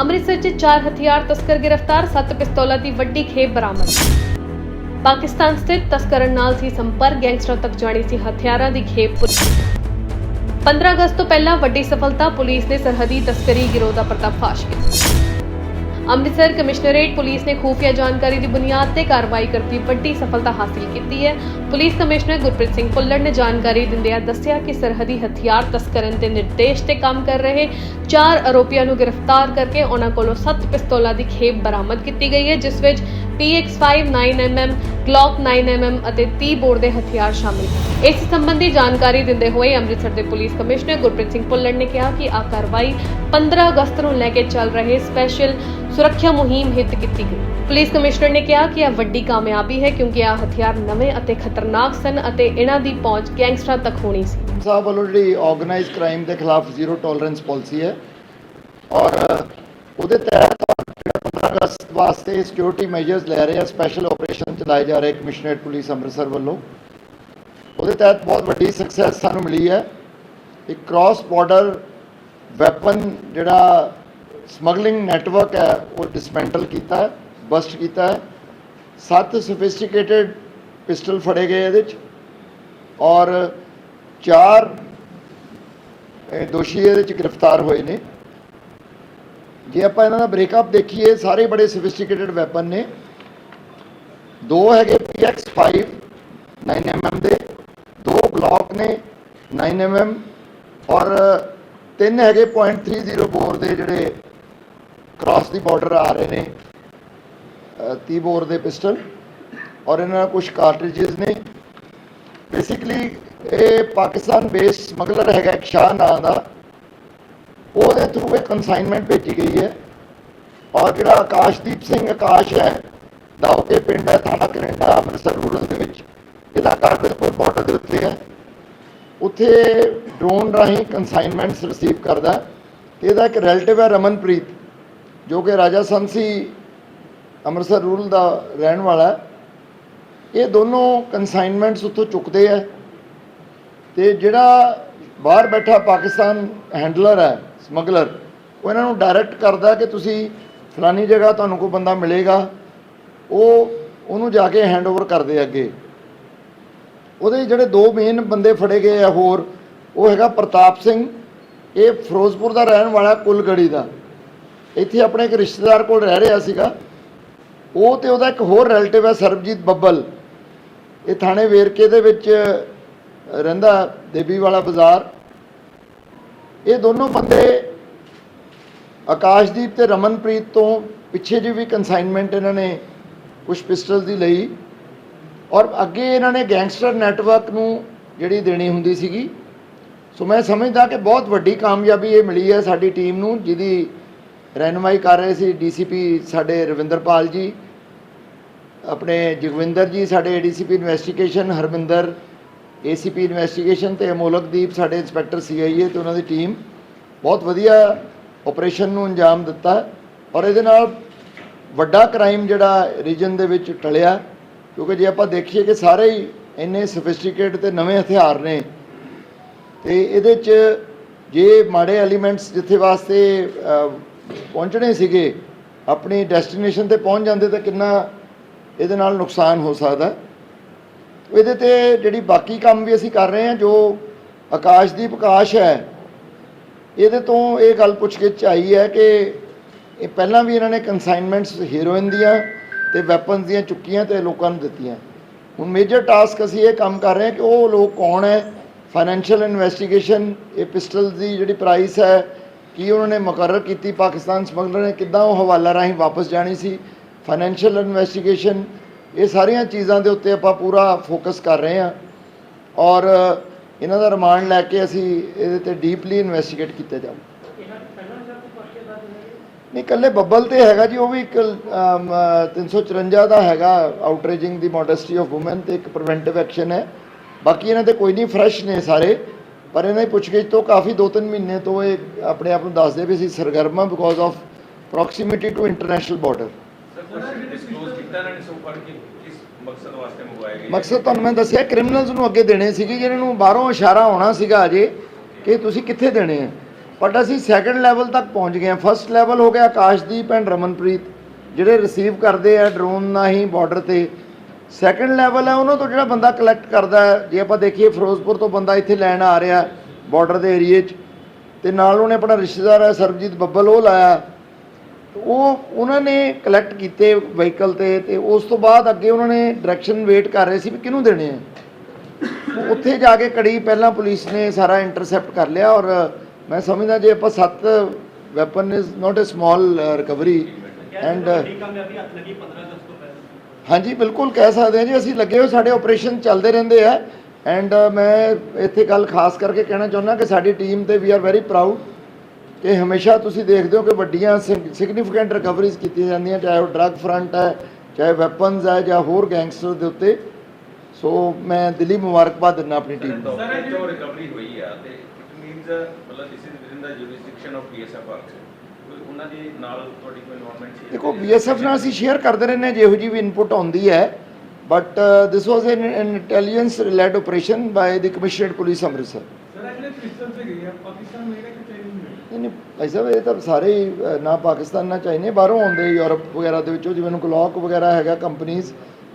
ਅੰਮ੍ਰਿਤਸਰ 'ਚ ਚਾਰ ਹਥਿਆਰ ਤਸਕਰ ਗ੍ਰਿਫਤਾਰ, ਸੱਤ ਪਿਸਤੌਲਾਂ ਦੀ ਵੱਡੀ ਖੇਪ ਬਰਾਮਦ। ਪਾਕਿਸਤਾਨ ਸਥਿਤ ਤਸਕਰਨ ਨਾਲ ਸੀ ਸੰਪਰਕ, ਗੈਂਗਸਟਰਾਂ ਤੱਕ ਜਾਣੀ ਸੀ ਹਥਿਆਰਾਂ ਦੀ ਖੇਪ ਪੁਲਿਸ 15 ਅਗਸਤ ਤੋਂ ਪਹਿਲਾਂ ਵੱਡੀ ਸਫਲਤਾ ਪੁਲਿਸ ਨੇ ਸਰਹੱਦੀ ਤਸਕਰੀ ਗਿਰੋਹ ਦਾ ਪਰਦਾਫਾਸ਼ ਕੀਤਾ। ਅੰਮ੍ਰਿਤਸਰ ਕਮਿਸ਼ਨਰੇਟ ਪੁਲਿਸ ਨੇ ਖੂਫੀਆ ਜਾਣਕਾਰੀ ਦੀ ਬੁਨਿਆਦ ਤੇ ਕਾਰਵਾਈ ਕਰਦੀ ਵੱਡੀ ਸਫਲਤਾ ਹਾਸਲ ਕੀਤੀ ਹੈ। ਪੁਲਿਸ ਕਮਿਸ਼ਨਰ ਗੁਰਪ੍ਰੀਤ ਸਿੰਘ ਭੁੱਲਰ ਨੇ ਜਾਣਕਾਰੀ ਦਿੰਦਿਆਂ ਦੱਸਿਆ ਕਿ ਸਰਹੱਦੀ ਹਥਿਆਰ ਤਸਕਰਨ ਦੇ ਨਿਰਦੇਸ਼ ਤੇ ਕੰਮ ਕਰ ਰਹੇ ਚਾਰ ਆਰੋਪੀਆਂ ਨੂੰ ਗ੍ਰਿਫਤਾਰ ਕਰਕੇ ਉਹਨਾਂ ਕੋਲੋਂ 7 ਪਿਸਤੌਲਾਂ ਦੀ ਖੇਪ ਬਰਾਮਦ ਕੀਤੀ ਗਈ ਹੈ, ਜਿਸ ਵਿੱਚ PX5 9mm ਗਲੌਕ 9mm ਅਤੇ 30 ਬੋਰ ਦੇ ਹਥਿਆਰ ਸ਼ਾਮਿਲ। ਇਸ ਸੰਬੰਧੀ ਜਾਣਕਾਰੀ ਦਿੰਦੇ ਹੋਏ ਅੰਮ੍ਰਿਤਸਰ ਦੇ ਪੁਲਿਸ ਕਮਿਸ਼ਨਰ ਗੁਰਪ੍ਰੀਤ ਸਿੰਘ ਭੁੱਲਰ ਨੇ ਕਿਹਾ ਕਿ ਆਹ ਕਾਰਵਾਈ 15 ਅਗਸਤ ਨੂੰ ਲੈ ਕੇ ਚੱਲ ਰਹੇ ਸਪੈਸ਼ਲ ਸੁਰੱਖਿਆ ਮੁਹਿੰਮ ਹਿੱਤ ਕੀਤੀ ਗਈ। ਪੁਲਿਸ ਕਮਿਸ਼ਨਰ ਨੇ ਕਿਹਾ ਕਿ ਇਹ ਵੱਡੀ ਕਾਮਯਾਬੀ ਹੈ ਕਿਉਂਕਿ ਇਹ ਹਥਿਆਰ ਨਵੇਂ ਅਤੇ ਖਤਰਨਾਕ ਸਨ ਅਤੇ ਇਹਨਾਂ ਦੀ ਪਹੁੰਚ ਗੈਂਗਸਟਰਾਂ ਤੱਕ ਹੋਣੀ ਸੀ। ਸਾਹਿਬ ਵੱਲੋਂ ਜਿਹੜੀ ਆਰਗੇਨਾਈਜ਼ਡ ਕ੍ਰਾਈਮ ਦੇ ਖਿਲਾਫ ਜ਼ੀਰੋ ਟੋਲਰੈਂਸ ਪਾਲਿਸੀ ਹੈ ਔਰ ਉਹਦੇ ਤਹਿਤ ਅਗਸਤ ਵਾਸਤੇ ਸਿਕਿਉਰਿਟੀ ਮੈਜਰਸ ਲੈ ਰਹੇ ਆ ਸਪੈਸ਼ਲ ਆਪਰੇਸ਼ਨ ਚਲਾਏ ਜਾ ਰਹੇ ਕਮਿਸ਼ਨਰੇਟ ਪੁਲਿਸ ਅੰਮ੍ਰਿਤਸਰ ਵੱਲੋਂ। ਉਹਦੇ ਤਹਿਤ ਬਹੁਤ ਵੱਡੀ ਸਕਸੈਸ ਸਾਨੂੰ ਮਿਲੀ ਹੈ। ਇੱਕ ਕ੍ਰਾਸ ਬਾਰਡਰ ਵੈਪਨ ਜਿਹੜਾ ਸਮਗਲਿੰਗ ਨੈਟਵਰਕ ਹੈ, ਉਹ ਡਿਸਮੈਂਟਲ ਕੀਤਾ ਹੈ ਬਸਟ ਕੀਤਾ ਹੈ। ਸੱਤ ਸੋਫਿਸਟੀਕੇਟਿਡ ਪਿਸਟਲ ਫੜੇ ਗਏ ਇਹਦੇ ਚ ਔਰ ਚਾਰ ਦੋਸ਼ੀ ਇਹਦੇ ਚ ਗ੍ਰਿਫਤਾਰ ਹੋਏ ਨੇ। ਜੇ ਆਪਾਂ ਇਹਨਾਂ ਦਾ ਬ੍ਰੇਕਅਪ ਦੇਖੀਏ ਸਾਰੇ ਬੜੇ ਸੋਫਿਸਟੀਕੇਟਿਡ ਵੈਪਨ ਨੇ। ਦੋ ਹੈਗੇ PX5 9mm ਦੇ। ਦੋ ਗਲੌਕ ਨੇ 9mm ਔਰ ਤਿੰਨ ਹੈਗੇ .30 ਬੋਰ ਦੇ ਜਿਹੜੇ ਕ੍ਰਾਸ ਦੀ ਬਾਰਡਰ ਆ ਰਹੇ ਨੇ ਅ, 30 ਬੋਰ ਦੇ ਪਿਸਟਲ ਔਰ ਇਹਨਾਂ ਨਾਲ ਕੁਝ ਕਾਰਟ੍ਰਿਜਸ ਨੇ। ਬੇਸਿਕਲੀ ਇਹ ਪਾਕਿਸਤਾਨ ਬੇਸ ਸਮਗਲਰ ਹੈਗਾ ਇੱਕ ਸ਼ਾਹ ਨਾਂ ਦਾ। ਉਹਦੇ ਥਰੂ ਇਹ ਕਨਸਾਈਨਮੈਂਟ ਭੇਜੀ ਗਈ ਹੈ। ਔਰ ਜਿਹੜਾ ਆਕਾਸ਼ਦੀਪ ਸਿੰਘ ਆਕਾਸ਼ ਹੈ ਦਾਉਕੇ ਪਿੰਡ ਹੈ, ਥਾਣਾ ਕਨੇਡਾ, ਅੰਮ੍ਰਿਤਸਰ ਰੂਰਲ ਦੇ ਵਿੱਚ। ਇਲਾਕਾ ਬਿਲਕੁਲ ਬਾਰਡਰ ਦੇ ਉੱਤੇ ਹੈ। ਉੱਥੇ ਡਰੋਨ ਰਾਹੀਂ ਕਨਸਾਈਨਮੈਂਟਸ ਰਿਸੀਵ ਕਰਦਾ ਹੈ। ਤੇ ਇਹਦਾ ਇੱਕ ਰਿਲੇਟਿਵ ਹੈ ਰਮਨਪ੍ਰੀਤ, ਜੋ ਕਿ ਰਾਜਾ ਸੰਸੀ ਅੰਮ੍ਰਿਤਸਰ ਰੂਰਲ ਦਾ ਰਹਿਣ ਵਾਲਾ ਹੈ। ਇਹ ਦੋਨੋਂ ਕਨਸਾਈਨਮੈਂਟਸ ਉੱਥੋਂ ਚੁੱਕਦੇ ਆ ਤੇ ਜਿਹੜਾ ਬਾਹਰ ਬੈਠਾ ਪਾਕਿਸਤਾਨ ਹੈਂਡਲਰ ਹੈ ਸਮਗਲਰ। ਉਹ ਇਹਨਾਂ ਨੂੰ ਡਾਇਰੈਕਟ ਕਰਦਾ ਕਿ ਤੁਸੀਂ ਫਲਾਨੀ ਜਗ੍ਹਾ ਤੁਹਾਨੂੰ ਕੋਈ ਬੰਦਾ ਮਿਲੇਗਾ। ਉਹ ਉਹਨੂੰ ਜਾ ਕੇ ਹੈਂਡਓਵਰ ਕਰਦੇ ਅੱਗੇ। ਉਹਦੇ ਜਿਹੜੇ ਦੋ ਮੇਨ ਬੰਦੇ ਫੜੇ ਗਏ ਆ ਹੋਰ, ਉਹ ਹੈਗਾ ਪ੍ਰਤਾਪ ਸਿੰਘ। ਇਹ ਫਿਰੋਜ਼ਪੁਰ ਦਾ ਰਹਿਣ ਵਾਲਾ ਕੁਲਗੜੀ ਦਾ। ਇੱਥੇ ਆਪਣੇ ਇੱਕ ਰਿਸ਼ਤੇਦਾਰ ਕੋਲ ਰਹਿ ਰਿਹਾ ਸੀਗਾ। ਉਹ ਤੇ ਉਹਦਾ ਇੱਕ ਹੋਰ ਰਿਲੇਟਿਵ ਹੈ ਸਰਬਜੀਤ ਬੱਬਲ। ਇਹ ਥਾਣੇ ਵੇਰਕੇ ਦੇ ਵਿੱਚ ਰਹਿੰਦਾ ਦੇਵੀ ਵਾਲਾ ਬਾਜ਼ਾਰ। ਇਹ ਦੋਨੋਂ ਬੰਦੇ ਆਕਾਸ਼ਦੀਪ ਤੇ ਰਮਨਪ੍ਰੀਤ ਤੋਂ ਪਿੱਛੇ ਜੀ ਵੀ ਕਨਸਾਈਨਮੈਂਟ ਇਹਨਾਂ ਨੇ ਕੁਝ ਪਿਸਟਲ ਦੀ ਲਈ ਔਰ ਅੱਗੇ ਇਹਨਾਂ ਨੇ ਗੈਂਗਸਟਰ ਨੈਟਵਰਕ ਨੂੰ ਜਿਹੜੀ ਦੇਣੀ ਹੁੰਦੀ ਸੀਗੀ। ਸੋ ਮੈਂ ਸਮਝਦਾ ਕਿ ਬਹੁਤ ਵੱਡੀ ਕਾਮਯਾਬੀ ਇਹ ਮਿਲੀ ਹੈ ਸਾਡੀ ਟੀਮ ਨੂੰ, ਜਿਹਦੀ ਰਹਿਨਮਾਈ ਕਰ ਰਹੇ ਸੀ ਡੀਸੀਪੀ ਸਾਡੇ ਰਵਿੰਦਰਪਾਲ ਜੀ, ਆਪਣੇ ਜਗਵਿੰਦਰ ਜੀ, ਸਾਡੇ ADCP investigation Harminder ACP investigation ਤੇ ਅਮੋਲਕਦੀਪ ਸਾਡੇ ਇੰਸਪੈਕਟਰ ਸੀਆਈਏ ਤੇ ਉਹਨਾਂ ਦੀ ਟੀਮ ਬਹੁਤ ਵਧੀਆ ਆਪਰੇਸ਼ਨ ਨੂੰ ਅੰਜਾਮ ਦਿੱਤਾ ਔਰ ਇਹਦੇ ਨਾਲ ਵੱਡਾ ਕ੍ਰਾਈਮ ਜਿਹੜਾ ਰੀਜਨ ਦੇ ਵਿੱਚ ਟਲਿਆ, ਕਿਉਂਕਿ ਜੇ ਆਪਾਂ ਦੇਖੀਏ ਕਿ ਸਾਰੇ ਹੀ ਇੰਨੇ ਸਫਿਸਟੀਕੇਟ ਤੇ ਨਵੇਂ ਹਥਿਆਰ ਨੇ, ਤੇ ਇਹਦੇ 'ਚ ਜੇ ਮਾੜੇ ਐਲੀਮੈਂਟਸ ਜਿੱਥੇ ਵਾਸਤੇ ਪਹੁੰਚਣੇ ਸੀਗੇ, ਆਪਣੀ ਡੈਸਟੀਨੇਸ਼ਨ ਤੇ ਪਹੁੰਚ ਜਾਂਦੇ ਤਾਂ ਕਿੰਨਾ ਇਹਦੇ ਨਾਲ ਨੁਕਸਾਨ ਹੋ ਸਕਦਾ। ਇਹਦੇ ਤੇ ਜਿਹੜੀ ਬਾਕੀ ਕੰਮ ਵੀ ਅਸੀਂ ਕਰ ਰਹੇ ਹਾਂ, ਜੋ ਆਕਾਸ਼ਦੀਪ ਆਕਾਸ਼ ਹੈ, ਇਹਦੇ ਤੋਂ ਇਹ ਗੱਲ ਪੁੱਛ ਕੇ ਚਾਈ ਹੈ ਕਿ ਇਹ ਪਹਿਲਾਂ ਵੀ ਇਹਨਾਂ ਨੇ ਕਨਸਾਈਨਮੈਂਟਸ ਹੀਰੋਇਨ ਦੀਆਂ ਤੇ ਵੈਪਨਸ ਦੀਆਂ ਚੁੱਕੀਆਂ ਤੇ ਲੋਕਾਂ ਨੂੰ ਦਿੱਤੀਆਂ। ਹੁਣ ਮੇਜਰ ਟਾਸਕ ਅਸੀਂ ਇਹ ਕੰਮ ਕਰ ਰਹੇ ਹਾਂ ਕਿ ਉਹ ਲੋਕ ਕੌਣ ਹੈ? ਫਾਈਨੈਂਸ਼ੀਅਲ ਇਨਵੈਸਟੀਗੇਸ਼ਨ ਇਹ ਪਿਸਟਲ ਦੀ ਜਿਹੜੀ ਪ੍ਰਾਈਸ ਹੈ, ਕੀ ਉਹਨਾਂ ਨੇ ਮੁਕਰਰ ਕੀਤੀ ਪਾਕਿਸਤਾਨ ਸਮਗਲਰ ਨੇ, ਕਿੱਦਾਂ ਉਹ ਹਵਾਲਾ ਰਾਹੀਂ ਵਾਪਸ ਜਾਣੀ ਸੀ? ਫਾਈਨੈਂਸ਼ੀਅਲ ਇਨਵੈਸਟੀਗੇਸ਼ਨ ਇਹ ਸਾਰੀਆਂ ਚੀਜ਼ਾਂ ਦੇ ਉੱਤੇ ਆਪਾਂ ਪੂਰਾ ਫੋਕਸ ਕਰ ਰਹੇ ਹਾਂ। ਔਰ ਇਹਨਾਂ ਦਾ ਰਿਮਾਂਡ ਲੈ ਕੇ ਅਸੀਂ ਇਹਦੇ ਤੇ ਡੀਪਲੀ ਇਨਵੈਸਟੀਗੇਟ ਕੀਤਾ ਜਾਊ ਨਹੀਂ ਇਕੱਲੇ ਬੱਬਲ ਤੇ ਹੈਗਾ ਜੀ ਉਹ ਵੀ ਇੱਕ ਅਮ, 354 ਦਾ ਹੈਗਾ ਆਊਟਰੇਜਿੰਗ ਦੀ ਮੋਡੈਸਟੀ ਆਫ ਔਮਨ ਤੇ ਇੱਕ ਪ੍ਰੀਵੈਂਟਿਵ ਐਕਸ਼ਨ ਹੈ। ਬਾਕੀ ਇਹਨਾਂ ਤੇ ਕੋਈ ਨਹੀਂ ਫਰੈਸ਼ ਨੇ ਸਾਰੇ ਪਰ ਇਹਨਾਂ ਦੀ ਪੁੱਛਗਿੱਛ ਤੋਂ ਕਾਫੀ ਦੋ ਤਿੰਨ ਮਹੀਨੇ ਤੋਂ ਇਹ ਆਪਣੇ ਆਪ ਨੂੰ ਦੱਸਦੇ ਵੀ ਸੀ ਸਰਗਰਮਾ because of proximity to international border sir ਕੁਝ ਡਿਸਕਲੋਜ਼ ਕੀਤਾ ਇਹਨਾਂ ਨੇ ਸੋ ਫਾਰ ਕਿ? ਮਕਸਦ ਵਾਸਤੇ ਮੰਗਵਾਏ ਗਏ। ਮਕਸਦ ਤੁਹਾਨੂੰ ਮੈਂ ਦੱਸਿਆ ਕ੍ਰਿਮੀਨਲਸ ਨੂੰ ਅੱਗੇ ਦੇਣੇ ਸੀਗੇ, ਜਿਹਨਾਂ ਨੂੰ ਬਾਹਰੋਂ ਇਸ਼ਾਰਾ ਹੋਣਾ ਸੀਗਾ ਅਜੇ ਕਿ ਤੁਸੀਂ ਕਿੱਥੇ ਦੇਣੇ ਆ। ਬਟ ਅਸੀਂ ਸੈਕੰਡ ਲੈਵਲ ਤੱਕ ਪਹੁੰਚ ਗਏ ਹਾਂ। ਫਸਟ ਲੈਵਲ ਹੋ ਗਿਆ ਆਕਾਸ਼ਦੀਪ ਐਂਡ ਰਮਨਪ੍ਰੀਤ, ਜਿਹੜੇ ਰਿਸੀਵ ਕਰਦੇ ਆ ਡਰੋਨ ਨਾਲ ਬਾਰਡਰ ਤੇ। ਸੈਕੰਡ ਲੈਵਲ ਹੈ, ਉਹਨਾਂ ਤੋਂ ਜਿਹੜਾ ਬੰਦਾ ਕਲੈਕਟ ਕਰਦਾ ਜੇ ਆਪਾਂ ਦੇਖੀਏ ਫਿਰੋਜ਼ਪੁਰ ਤੋਂ ਬੰਦਾ ਇੱਥੇ ਲੈਣ ਆ ਰਿਹਾ ਬਾਰਡਰ ਦੇ ਏਰੀਏ 'ਚ। ਤੇ ਨਾਲ ਉਹਨੇ ਆਪਣਾ ਰਿਸ਼ਤੇਦਾਰ ਹੈ ਸਰਬਜੀਤ ਬੱਬਲ, ਉਹ ਲਾਇਆ। ਉਹ ਉਹਨਾਂ ਨੇ ਕਲੈਕਟ ਕੀਤੇ ਵਹੀਕਲ ਤੇ ਤੇ ਉਸ ਤੋਂ ਬਾਅਦ ਅੱਗੇ ਉਹਨਾਂ ਨੇ ਡਾਇਰੈਕਸ਼ਨ ਵੇਟ ਕਰ ਰਹੇ ਸੀ ਵੀ ਕਿਹਨੂੰ ਦੇਣੇ ਆ। ਉੱਥੇ ਜਾ ਕੇ ਕੜੀ ਪਹਿਲਾਂ ਪੁਲਿਸ ਨੇ ਸਾਰਾ ਇੰਟਰਸੈਪਟ ਕਰ ਲਿਆ ਔਰ ਮੈਂ ਸਮਝਦਾ ਜੇ ਆਪਾਂ ਸੱਤ weapon is not a small recovery and ਹਾਂਜੀ, ਬਿਲਕੁਲ ਕਹਿ ਸਕਦੇ ਹਾਂ ਜੀ, ਅਸੀਂ ਲੱਗੇ ਹੋ ਸਾਡੇ ਆਪਰੇਸ਼ਨ ਚੱਲਦੇ ਰਹਿੰਦੇ ਆ ਐਂਡ ਮੈਂ ਇੱਥੇ ਗੱਲ ਖਾਸ ਕਰਕੇ ਕਹਿਣਾ ਚਾਹੁੰਦਾ ਕਿ ਸਾਡੀ ਟੀਮ ਤੇ ਵੀ ਆਰ ਵੈਰੀ ਪ੍ਰਾਊਡ ਕਿ ਹਮੇਸ਼ਾ ਤੁਸੀਂ ਦੇਖਦੇ ਹੋ ਕਿ ਵੱਡੀਆਂ ਸਿਗਨੀਫੀਕੈਂਟ ਰਿਕਵਰੀਜ਼ ਕੀਤੀਆਂ ਜਾਂਦੀਆਂ ਚਾਹੇ ਉਹ ਡਰੱਗ ਫਰੰਟ ਹੈ ਚਾਹੇ ਵੈਪਨਸ ਹੈ ਜਾਂ ਹੋਰ ਗੈਂਗਸਟਰ ਦੇ ਉੱਤੇ। ਸੋ ਮੈਂ ਦਿਲੀ ਮੁਬਾਰਕਬਾਦ ਦਿੰਦਾ ਆਪਣੀ ਟੀਮ ਨੂੰ। ਸਰ ਜੋ ਰਿਕਵਰੀ ਹੋਈ ਆ ਤੇ ਇਟ ਮੀਨਸ ਮਤਲਬ this is within the jurisdiction of BSF also ਉਹਨਾਂ ਦੇ ਨਾਲ ਤੁਹਾਡੀ ਕੋਈ ਇਨਵੋਲਵਮੈਂਟ ਸੀ? ਦੇਖੋ ਬੀਐਸਐਫ ਨਾਲ ਅਸੀਂ ਸ਼ੇਅਰ ਕਰਦੇ ਰਹਿੰਦੇ ਹਾਂ ਜਿਹੋ ਜੀ ਵੀ ਇਨਪੁਟ ਆਉਂਦੀ ਹੈ। But this was an intelligence related operation by the commissionerate police Amritsar sir actually pistol ਸੇ ਗਈ ਹੈ ਪਾਕਿਸਤਾਨ ਮੇਰਾ ਨਹੀਂ ਭਾਈ ਸਾਹਿਬ ਇਹ ਤਾਂ ਸਾਰੇ ਹੀ ਅ, ਨਾ ਪਾਕਿਸਤਾਨ ਨਾ ਚਾਈਨੇ ਬਾਹਰੋਂ ਆਉਂਦੇ ਯੂਰਪ ਵਗੈਰਾ ਦੇ ਵਿੱਚੋਂ ਜਿਵੇਂ ਗਲੋਕ ਵਗੈਰਾ ਹੈਗਾ ਕੰਪਨੀਆਂ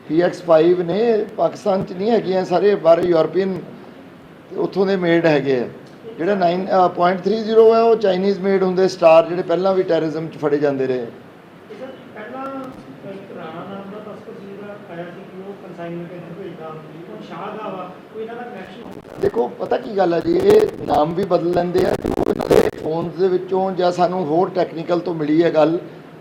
PX5 ਨੇ ਪਾਕਿਸਤਾਨ ਚ ਨਹੀਂ ਹੈਗੀਆਂ ਸਾਰੇ ਬਾਹਰ ਯੂਰਪੀਅਨ ਉੱਥੋਂ ਦੇ ਮੇਡ ਹੈਗੇ ਆ। ਜਿਹੜਾ 9.30 ਹੈ ਉਹ ਚਾਈਨੀਜ਼ ਮੇਡ ਹੁੰਦੇ ਸਟਾਰ ਜਿਹੜੇ ਪਹਿਲਾਂ ਵੀ ਟੈਰਰਿਜ਼ਮ ਚ ਫੜੇ ਜਾਂਦੇ ਰਹੇ। ਸਰ ਪਹਿਲਾਂ ਇੱਕ ਰਾਣਾ ਨਾਮ ਦਾ ਤਸਕਰ ਸੀ ਜਿਹੜਾ ਆਇਆ ਸੀ ਕਿ ਉਹ ਕੰਸਾਈਨਮੈਂਟ ਇੱਧਰ ਭੇਜਦਾ ਉਹ ਸ਼ਾਹ ਦਾ ਵਾ ਕੋਈ ਇਹਨਾਂ ਦਾ ਕਨੈਕਸ਼ਨ ਦੇਖੋ ਪਤਾ ਕੀ ਗੱਲ ਹੈ ਜੀ ਇਹ ਨਾਮ ਵੀ ਬਦਲ ਲੈਂਦੇ ਆ ਇਹਨਾਂ ਫੋਨਸ ਦੇ ਵਿੱਚੋਂ ਜਾਂ ਸਾਨੂੰ ਹੋਰ ਟੈਕਨੀਕਲ ਤੋਂ ਮਿਲੀ ਹੈ ਗੱਲ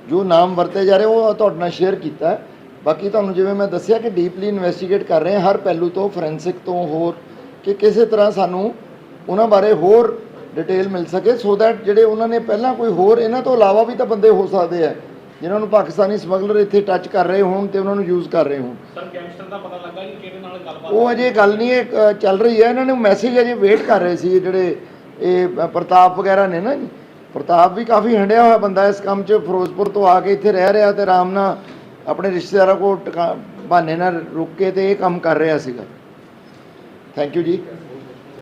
ਜੋ ਨਾਮ ਵਰਤੇ ਜਾ ਰਹੇ ਉਹ ਤੁਹਾਡੇ ਨਾਲ ਸ਼ੇਅਰ ਕੀਤਾ ਹੈ। ਬਾਕੀ ਤੁਹਾਨੂੰ ਜਿਵੇਂ ਮੈਂ ਦੱਸਿਆ ਕਿ ਡੀਪਲੀ ਇਨਵੈਸਟੀਗੇਟ ਕਰ ਰਹੇ ਹਾਂ ਹਰ ਪਹਿਲੂ ਤੋਂ ਫੋਰੈਂਸਿਕ ਤੋਂ ਹੋਰ ਕਿ ਕਿਸੇ ਤਰ੍ਹਾਂ ਸਾਨੂੰ ਉਹਨਾਂ ਬਾਰੇ ਹੋਰ ਡਿਟੇਲ ਮਿਲ ਸਕੇ ਸੋ ਦੈਟ ਜਿਹੜੇ ਉਹਨਾਂ ਨੇ ਪਹਿਲਾਂ ਕੋਈ ਹੋਰ ਇਹਨਾਂ ਤੋਂ ਇਲਾਵਾ ਵੀ ਤਾਂ ਬੰਦੇ ਹੋ ਸਕਦੇ ਆ ਜਿਨ੍ਹਾਂ ਨੂੰ ਪਾਕਿਸਤਾਨੀ ਸਮਗਲਰ ਇੱਥੇ ਟੱਚ ਕਰ ਰਹੇ ਹੋਣ ਤੇ ਉਹਨਾਂ ਨੂੰ ਯੂਜ਼ ਕਰ ਰਹੇ ਹੋਣ ਸਰ ਗੈਂਗਸਟਰ ਦਾ ਪਤਾ ਲੱਗਾ ਕਿ ਕਿਹਦੇ ਨਾਲ ਗੱਲਬਾਤ ਉਹ ਅਜੇ ਗੱਲ ਨਹੀਂ ਇਹ ਚੱਲ ਰਹੀ ਹੈ ਇਹਨਾਂ ਨੇ ਮੈਸੇਜ ਅਜੇ ਵੇਟ ਕਰ ਰਹੇ ਸੀ ਜਿਹੜੇ ਇਹ ਪ੍ਰਤਾਪ ਵਗੈਰਾ ਨੇ ਨਾ ਜੀ। ਪ੍ਰਤਾਪ ਵੀ ਕਾਫੀ ਹੰਡਿਆ ਹੋਇਆ ਬੰਦਾ ਇਸ ਕੰਮ 'ਚ, ਫਿਰੋਜ਼ਪੁਰ ਤੋਂ ਆ ਕੇ ਇੱਥੇ ਰਹਿ ਰਿਹਾ ਤੇ ਆਰਾਮ ਨਾਲ ਆਪਣੇ ਰਿਸ਼ਤੇਦਾਰਾਂ ਕੋਲ ਟਿਕਾ- ਬਹਾਨੇ ਨਾਲ ਰੁਕ ਕੇ ਤੇ ਇਹ ਕੰਮ ਕਰ ਰਿਹਾ ਸੀਗਾ। ਥੈਂਕ ਯੂ ਜੀ।